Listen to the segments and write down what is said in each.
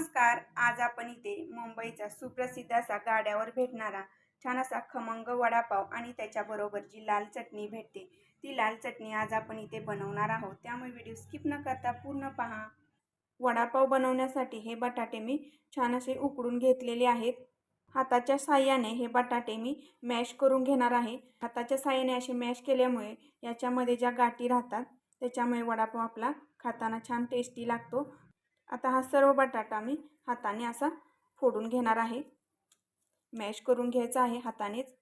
नमस्कार आज आपण इथे मुंबईचा सुप्रसिद्ध असा गाड्यावर भेटणारा छान असा खमंग वडापाव आणि त्याच्याबरोबर जी लाल चटणी भेटते ती लाल चटणी आज आपण इथे बनवणार आहोत. त्यामुळे व्हिडिओ स्किप न करता पूर्ण पहा. वडापाव बनवण्यासाठी हे बटाटे मी छान असे उकडून घेतलेले आहेत. हाताच्या साह्याने हे बटाटे मी मॅश करून घेणार आहे. हाताच्या साह्याने असे मॅश केल्यामुळे याच्यामध्ये ज्या गाठी राहतात त्याच्यामुळे वडापाव आपला खाताना छान टेस्टी लागतो. आता हा सर्व बटाटा मी हाताने असा फोडून घेणार आहे. मॅश करून घ्यायचा आहे हातानेच.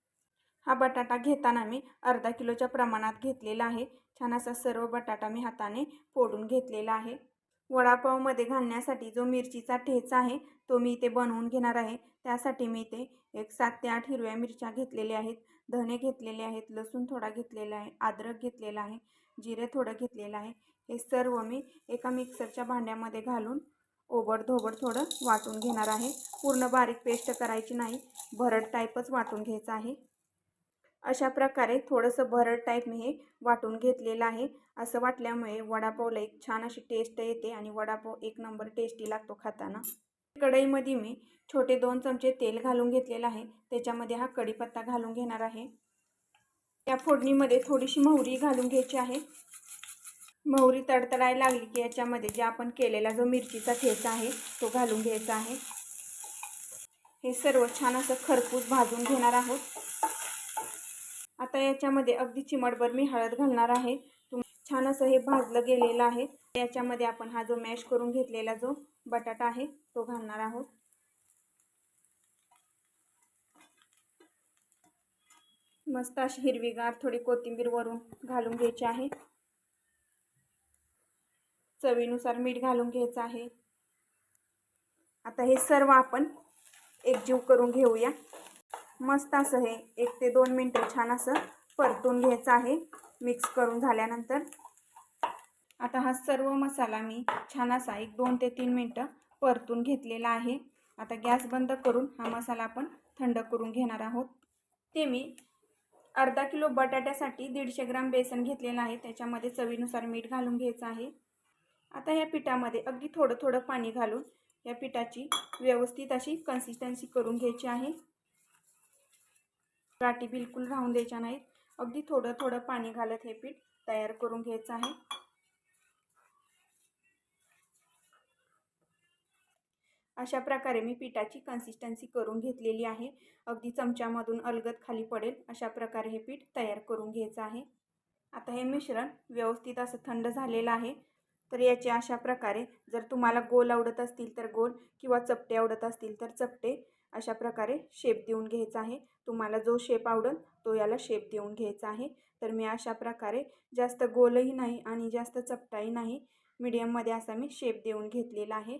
हा बटाटा घेताना मी अर्धा किलोच्या प्रमाणात घेतलेला आहे. छान असा सर्व बटाटा मी हाताने फोडून घेतलेला आहे. वडापावमध्ये घालण्यासाठी जो मिरचीचा ठेचा आहे तो मी इथे बनवून घेणार आहे. त्यासाठी मी इथे एक सात ते आठ हिरव्या मिरच्या घेतलेल्या आहेत. धणे घेतलेले आहेत लसूण थोडा घेतलेला आहे अद्रक घेतलेला आहे जिरे थोडं घेतलेलं आहे. हे सर्व मी एका मिक्सरच्या भांड्यामध्ये घालून ओबड धोबड थोडं वाटून घेणार आहे. पूर्ण बारीक पेस्ट करायची नाही. भरड टाईपच वाटून घ्यायचं आहे. अशा प्रकारे थोडंसं भरड टाईप मी हे वाटून घेतलेलं आहे. असं वाटल्यामुळे वडापावला एक छान अशी टेस्ट येते आणि वडापाव एक नंबर टेस्टी लागतो खाताना. कढईमध्ये मी छोटे दोन चमचे तेल घालून घेतलेलं आहे. त्याच्यामध्ये हा कढीपत्ता घालून घेणार आहे. त्या फोडणीमध्ये थोडीशी मोहरी घालून घ्यायची आहे. मोहरी तडतडायला लागली की याच्यामध्ये जे आपण केलेला जो मिरचीचा ठेचा आहे तो घालून घ्यायचा आहे. हे सर्व छान असं खरपूस भाजून घेणार आहोत. आता याच्यामध्ये अगदी चिमटभर मी हळद घालणार आहे. तुम छान असं हे भाजलं गेलेलं आहे. याच्यामध्ये आपण हा जो मॅश करून घेतलेला जो बटाटा आहे तो घालणार आहोत. मस्त अशी हिरवीगार थोडी कोथिंबीर वरून घालून घ्यायची आहे. चवीनुसार मीठ घालून घ्यायचं आहे. आता हे सर्व आपण एकजीव करून घेऊया. मस्त असं हे एक ते दोन मिनटं छान असं परतून घ्यायचं आहे. मिक्स करून झाल्यानंतर. आता हा सर्व मसाला मी छान असा एक दोन ते तीन मिनटं परतून घेतलेला आहे. आता गॅस बंद करून हा मसाला आपण थंड करून घेणार आहोत. ते मी अर्धा किलो बटाट्यासाठी दीडशे ग्राम बेसन घेतलेलं आहे. त्याच्यामध्ये चवीनुसार मीठ घालून घ्यायचं आहे. आता या पिठामध्ये अगदी थोडं थोडं पाणी घालून या पिठाची व्यवस्थित अशी कन्सिस्टन्सी करून घ्यायची आहे. गाठी बिलकुल राहून द्यायच्या नाहीत. अगदी थोडं थोडं पाणी घालत हे पीठ तयार करून घ्यायचं आहे. अशा प्रकारे मी पिठाची कन्सिस्टन्सी करून घेतलेली आहे. अगदी चमच्यामधून अलगद खाली पडेल अशा प्रकारे हे पीठ तयार करून घ्यायचं आहे. आता हे मिश्रण व्यवस्थित असं थंड झालेलं आहे. तर याचे अशा प्रकारे जर तुम्हाला गोल आवडत असतील तर गोल किंवा चपटे आवडत असतील तर चपटे अशा प्रकारे शेप देऊन घ्यायचा आहे. तुम्हाला जो शेप आवडेल तो याला शेप देऊन घ्यायचा आहे. तर मी अशा प्रकारे जास्त गोलही नाही आणि जास्त चपटाही नाही. मीडियममध्ये असा मी शेप देऊन घेतलेला आहे.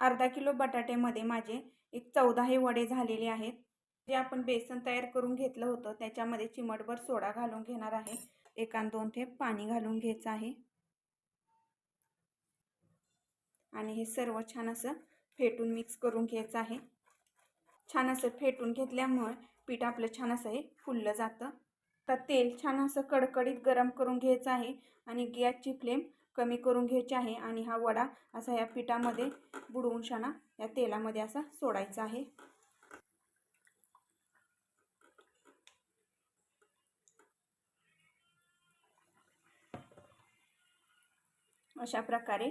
अर्धा किलो बटाट्यामध्ये माझे एक चौदा हे वडे झालेले आहेत. जे आपण बेसन तयार करून घेतलं होतं त्याच्यामध्ये चिमटभर सोडा घालून घेणार आहे. एकान दोन थेप पाणी घालून घ्यायचं आहे. आणि हे सर्व छान असं फेटून मिक्स करून घ्यायचं आहे. छान असं फेटून घेतल्यामुळे पीठ आपलं छान असं हे फुललं जातं. तर तेल छान असं कडकडीत गरम करून घ्यायचं आहे. आणि गॅसची फ्लेम कमी करून घ्यायची आहे आणि हा वडा असा या पिठामध्ये बुडवून शाणा या तेलामध्ये असा सोडायचा आहे. अशा प्रकारे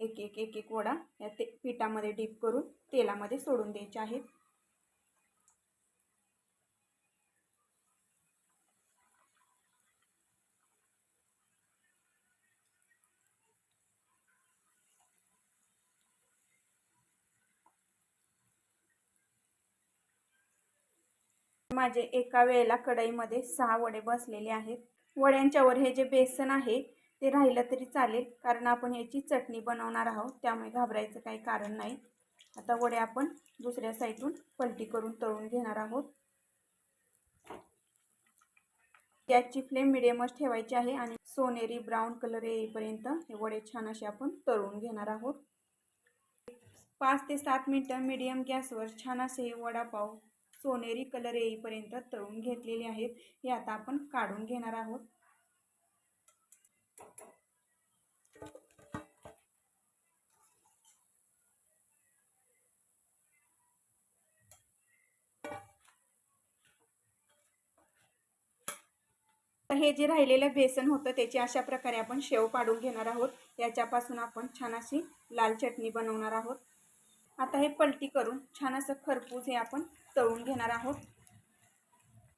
एक एक एक एक वडा या ते पिठामध्ये डीप करून तेलामध्ये सोडून द्यायचे आहेत. माझे एका वेळेला कढईमध्ये सहा वडे बसलेले आहेत. वड्यांच्यावर हे जे बेसन आहे ते राहिलं तरी चालेल कारण आपण याची चटणी बनवणार आहोत त्यामुळे घाबरायचं काही कारण नाही. आता वडे आपण दुसऱ्या साईडून पलटी करून तळून घेणार आहोत. गॅसची फ्लेम मिडियमच ठेवायची आहे आणि सोनेरी ब्राऊन कलर येईपर्यंत हे वडे छान असे आपण तळून घेणार आहोत. पाच ते सात मिनटं मिडियम गॅसवर छान असे वडापाव सोनेरी कलर येईपर्यंत तळून घेतलेले आहेत. हे आता आपण काढून घेणार आहोत. तर हे जे राहिलेलं बेसन होतं त्याची अशा प्रकारे आपण शेव पाडून घेणार आहोत. याच्यापासून आपण छान अशी लाल चटणी बनवणार आहोत. आता हे पलटी करून छान असं खरपूस हे आपण तळून घेणार आहोत.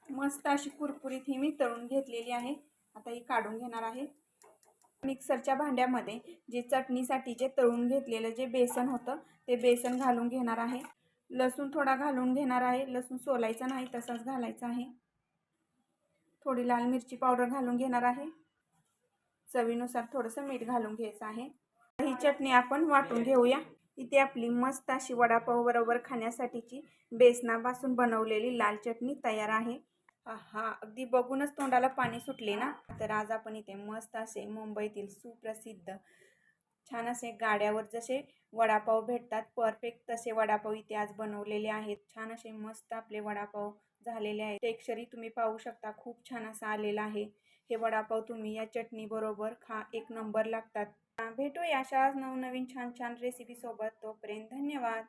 मस्त अशी कुरकुरीत ही मी तळून घेतलेली आहे. आता ही काढून घेणार आहे. मिक्सरच्या भांड्यामध्ये जे चटणीसाठी जे तळून घेतलेलं जे बेसन होतं ते बेसन घालून घेणार आहे. लसूण थोडा घालून घेणार आहे. लसूण सोलायचा नाही तसाच घालायचा आहे. थोडी लाल मिरची पावडर घालून घेणार आहे. चवीनुसार थोडंसं मीठ घालून घ्यायचं आहे. ही चटणी आपण वाटून घेऊया. इथे आपली मस्त अशी वडापाव बरोबर खाण्यासाठीची बेसनापासून बनवलेली लाल चटणी तयार आहे. हा अगदी बघूनच तोंडाला पाणी सुटले ना? तर आज आपण इथे मस्त असे मुंबईतील सुप्रसिद्ध छान असे गाड्यावर जसे वडापाव भेटतात परफेक्ट तसे वडापाव इथे आज बनवलेले आहेत. छान असे मस्त आपले वडापाव झालेले आहेत. टेक्स्चरही तुम्ही पाहू शकता खूप छान असा आलेला आहे. हे वडापाव तुम्ही या चटणीबरोबर खा एक नंबर लागतात. भेटूया अशाच नवनवीन छान छान रेसिपी सोबत. तोपर्यंत धन्यवाद.